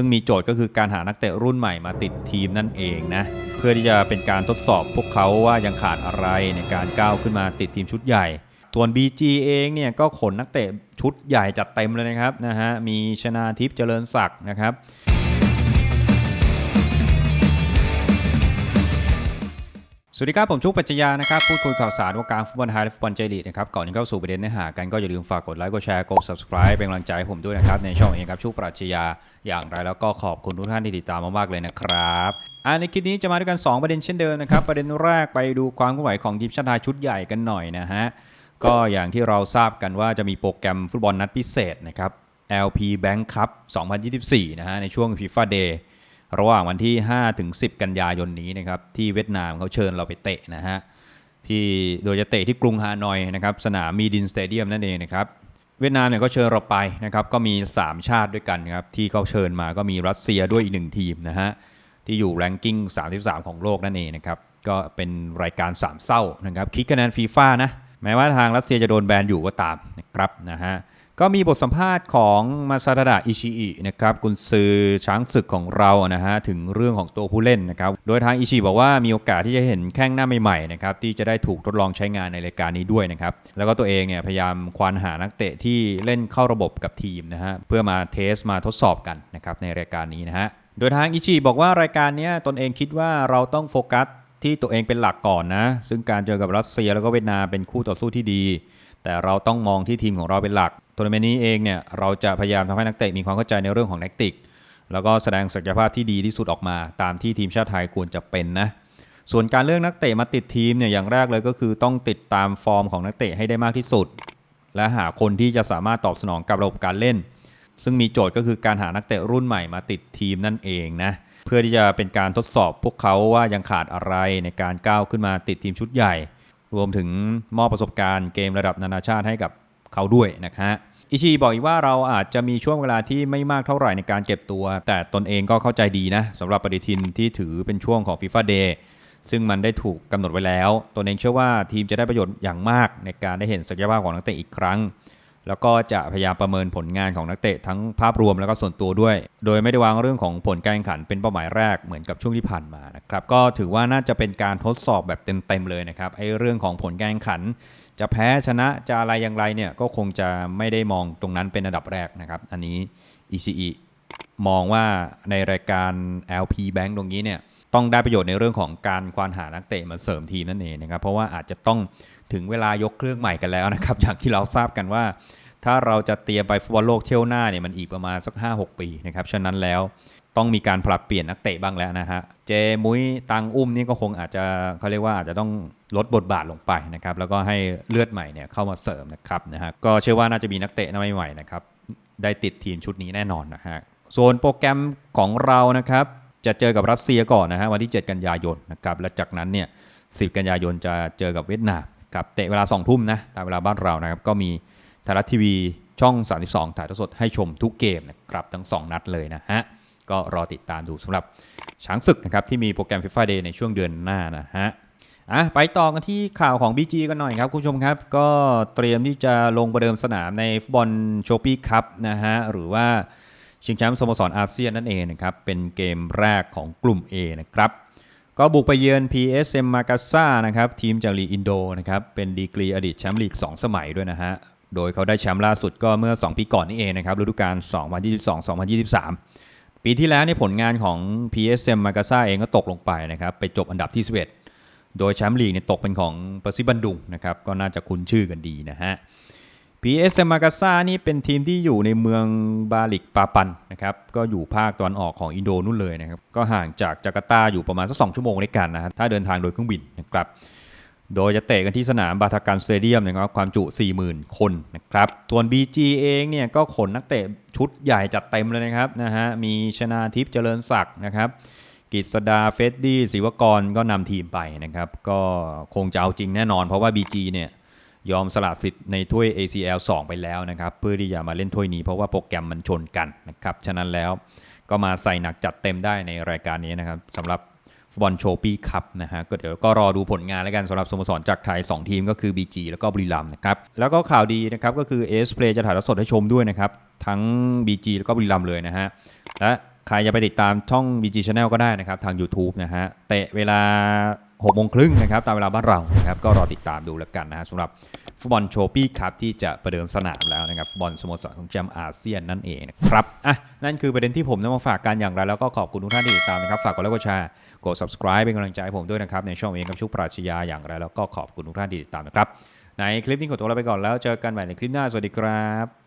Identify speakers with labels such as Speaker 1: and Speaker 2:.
Speaker 1: ซึ่งมีโจทย์ก็คือการหานักเตะรุ่นใหม่มาติดทีมนั่นเองนะ เพื่อที่จะเป็นการทดสอบพวกเขาว่ายังขาดอะไรในการก้าวขึ้นมาติดทีมชุดใหญ่ ส่วน BG เองเนี่ยก็ขนนักเตะชุดใหญ่จัดเต็มเลยนะครับนะฮะ มีชนาทิพย์เจริญศักดิ์นะครับ สวัสดีครับ ผมชุกปัจจยานะครับ พูดคุยข่าวสารวงการฟุตบอลไทยและฟุตบอลเจลีกนะครับ ก่อนที่เข้าสู่ประเด็นเนื้อหากันก็อย่าลืมฝากกดไลค์กดแชร์กด subscribe เป็นกำลังใจให้ผมด้วยนะครับ ในช่องเองครับชุกปรัชญาอย่างไรแล้วก็ขอบคุณทุกท่านที่ติดตามมากๆเลยนะครับอ่าในคลิปนี้จะมาด้วยกัน 2 ประเด็นเช่นเดิมนะครับ ประเด็นแรกไปดูความเคลื่อนไหวของทีมชาติไทยชุดใหญ่กันหน่อยนะฮะก็อย่างที่เราทราบกันว่าจะมีโปรแกรมฟุตบอลนัดพิเศษนะครับ LP Bank Cup 2024 นะฮะในช่วง FIFA Day ระหว่างวันที่ 5 ถึง 10 กันยายนนี้นะครับที่เวียดนามเขาเชิญเราไปเตะนะฮะที่โดยจะเตะที่กรุงฮานอยนะครับสนามมีดินสเตเดียมนั่นเองนะครับเวียดนามเนี่ยก็เชิญเราไปนะครับก็มี 3 ชาติด้วยกันครับที่เขาเชิญมาก็มีรัสเซียด้วยอีกหนึ่งทีมนะฮะที่อยู่แรงกิ้ง 33 ของโลกนั่นเองนะครับก็เป็นรายการสามเศร้านะครับคิดคะแนนฟีฟ่านะแม้ว่าทางรัสเซียจะโดนแบนอยู่ก็ตามนะครับนะฮะ ก็มีบทสัมภาษณ์ของมาซาดะอิชิอินะครับกุนซือช้างศึกของเรานะฮะถึงเรื่องของตัวผู้เล่นนะครับโดยทางอิชิบอกว่ามีโอกาสที่จะเห็นแข้งหน้าใหม่ๆนะครับที่จะได้ถูกทดลองใช้งานในรายการนี้ด้วยนะครับแล้วก็ตัวเองเนี่ยพยายามควานหานักเตะที่เล่นเข้าระบบกับทีมนะฮะเพื่อมาเทสมาทดสอบกันนะครับในรายการนี้นะฮะโดยทางอิชิบอกว่ารายการนี้ตนเองคิดว่าเราต้องโฟกัสที่ตัวเองเป็นหลักก่อนนะ ซึ่งการเจอกับรัสเซียแล้วก็เวียดนามเป็นคู่ต่อสู้ที่ดี แต่เราต้องมองที่ทีมของเราเป็นหลัก ทัวร์นาเมนต์นี้เองเนี่ยเราจะพยายามทำให้นักเตะมีความเข้าใจในเรื่องของแทคติก แล้วก็แสดงศักยภาพที่ดีที่สุดออกมา ตามที่ทีมชาติไทยควรจะเป็นนะส่วนการเลือกนักเตะมาติดทีมเนี่ยอย่างแรกเลยก็คือต้องติดตามฟอร์มของนักเตะให้ได้มากที่สุด และหาคนที่จะสามารถตอบสนองกับระบบการเล่น ซึ่งมีโจทย์ก็คือการหานักเตะรุ่นใหม่มาติดทีมนั่นเองนะเพื่อที่จะเป็นการทดสอบพวกเขาว่ายังขาดอะไรในการก้าวขึ้นมาติดทีมชุดใหญ่ รวมถึงมอบประสบการณ์เกมระดับนานาชาติให้กับเขาด้วยนะฮะ อิชิบอกอีกว่าเราอาจจะมีช่วงเวลาที่ไม่มากเท่าไหร่ในการเก็บตัว แต่ตนเองก็เข้าใจดีนะสำหรับปฏิทินที่ถือเป็นช่วงของ FIFA Day ซึ่งมันได้ถูกกำหนดไว้แล้ว ตนเองเชื่อว่าทีมจะได้ประโยชน์อย่างมากในการได้เห็นศักยภาพของนักเตะอีกครั้ง แล้วก็จะพยายามประเมินผลงานของนักเตะทั้งภาพรวมแล้วก็ส่วนตัวด้วย โดยไม่ได้วางเรื่องของผลการแข่งขันเป็นเป้าหมายแรกเหมือนกับช่วงที่ผ่านมานะครับ ก็ถือว่าน่าจะเป็นการทดสอบแบบเต็มๆเลยนะครับไอ้เรื่องของผลการแข่งขัน จะแพ้ชนะจะอะไรอย่างไรเนี่ยก็คงจะไม่ได้มองตรงนั้นเป็นอันดับแรกนะครับ อันนี้ ECE มองว่าในรายการ LP Bank ตรงนี้เนี่ยต้องได้ประโยชน์ในเรื่องของการควานหานักเตะมาเสริมทีนั่นเองนะครับ เพราะว่าอาจจะต้องถึงเวลายกเครื่องใหม่กันแล้วนะครับ อย่างที่เราทราบกันว่า ถ้าเราจะเตรียมไปฟุตบอลโลกเที่ยวหน้าเนี่ยมันอีกประมาณสัก 5-6 ปีนะครับ ฉะนั้นแล้วต้องมีการปรับเปลี่ยนนักเตะบ้างแล้วนะฮะ เจมุ้ยตังอุ้มนี่ก็คงอาจจะเขาเรียกว่าอาจจะต้องลดบทบาทลงไปนะครับ แล้วก็ให้เลือดใหม่เนี่ยเข้ามาเสริมนะครับนะฮะ ก็เชื่อว่าน่าจะมีนักเตะหน้าใหม่ๆนะครับได้ติดทีมชุดนี้แน่นอนนะฮะ ส่วนโปรแกรมของเรานะครับ จะเจอกับรัสเซียก่อนนะฮะวันที่ 7 กันยายนนะครับและจากนั้นเนี่ย10 กันยายนจะเจอกับเวียดนามครับเตะเวลา2ทุ่มนะตามเวลาบ้านเรานะครับก็มีไทยรัฐทีวีช่อง 32 ถ่ายทอดสดให้ชมทุกเกมนะครับทั้ง 2 นัดเลยนะฮะก็รอติดตามดูสำหรับช้างศึกนะครับที่มีโปรแกรม FIFA Day ในช่วงเดือนหน้านะฮะอะไปต่อกันที่ข่าวของ BG กันหน่อยครับคุณผู้ชมครับ ก็เตรียมที่จะลงประเดิมสนามในฟุตบอลโชปี้คัพนะฮะหรือว่า ชิงแชมป์สโมสรอาเซียนนั่นเองนะครับ เป็นเกมแรกของกลุ่ม A นะครับ ก็บุกไปเยือน PSM Makassar นะครับ ทีมจากลีอินโดนะครับ เป็นดีกรีอดีตแชมป์ลีก 2 สมัยด้วยนะฮะ โดยเขาได้แชมป์ล่าสุดก็เมื่อ 2 ปีก่อนนี่เองนะครับฤดูกาล 2022-2023 ปีที่แล้วในยผลงานของ PSM Makassar เองก็ตกลงไปนะครับ ไปจบอันดับที่ 11 โดยแชมป์ลีกเนี่ยตกเป็นของปรสิบันดุงนะครับ ก็น่าจะคุ้นชื่อกันดีนะฮะ PSM Makassar นี่เป็นทีมที่อยู่ในเมืองบาลิกปาปันนะครับ ก็อยู่ภาคตะวันออกของอินโดนู่นเลยนะครับ ก็ห่างจากจาการ์ตาอยู่ประมาณสักสองชั่วโมงด้วยกันนะ ถ้าเดินทางโดยเครื่องบินนะครับ โดยจะเตะกันที่สนามบาทาการสเตเดียมนะครับความจุ 40,000 คนนะครับ ส่วน BG เองเนี่ยก็ขนนักเตะชุดใหญ่จัดเต็มเลยนะครับนะฮะ มีชนาทิพย์เจริญศักดิ์นะครับกิษดาเฟสดี้ศิวกรก็นำทีมไปนะครับ ก็คงจะเอาจริงแน่นอนเพราะว่า BG เนี่ย ยอมสละสิทธิ์ในถ้วย ACL 2 ไปแล้วนะครับ เพื่อที่จะมาเล่นถ้วยนี้เพราะว่าโปรแกรมมันชนกันนะครับ ฉะนั้นแล้วก็มาใส่หนักจัดเต็มได้ในรายการนี้นะครับสำหรับฟุตบอลโชปี้คัพนะฮะก็เดี๋ยวก็รอดูผลงานแล้วกันสำหรับสโมสรจากไทย 2 ทีมก็คือ BG แล้วก็บุรีรัมย์นะครับ แล้วก็ข่าวดีนะครับก็คือ s Play จะถ่ายทอดสดให้ชมด้วยนะครับ ทั้ง BG แล้วก็บุรีรัมย์เลยนะฮะและใครจะไปติดตามช่อง BG Channel ก็ได้นะครับ ทาง YouTube นะฮะเตะเวลา 6โมงครึ่งนะครับตามเวลาบ้านเรานะครับก็รอติดตามดูแล้วกันนะฮะสำหรับฟุตบอลโชปี้ครับที่จะประเดิมสนามแล้วนะครับฟุตบอลสโมสรของแชมป์อาเซียนนั่นเองนะครับอะนั่นคือประเด็นที่ผมนำมาฝากกันอย่างไร แล้วก็ขอบคุณทุกท่านที่ติดตามนะครับฝากกดไลค์กดแชร์กด subscribe เป็นกำลังใจให้ผมด้วยนะครับในช่องเองกับชุกปราชญาอย่างไร แล้วก็ขอบคุณทุกท่านที่ติดตามนะครับในคลิปนี้ขอตัวลาไปก่อนแล้วเจอกันใหม่ในคลิปหน้าสวัสดีครับ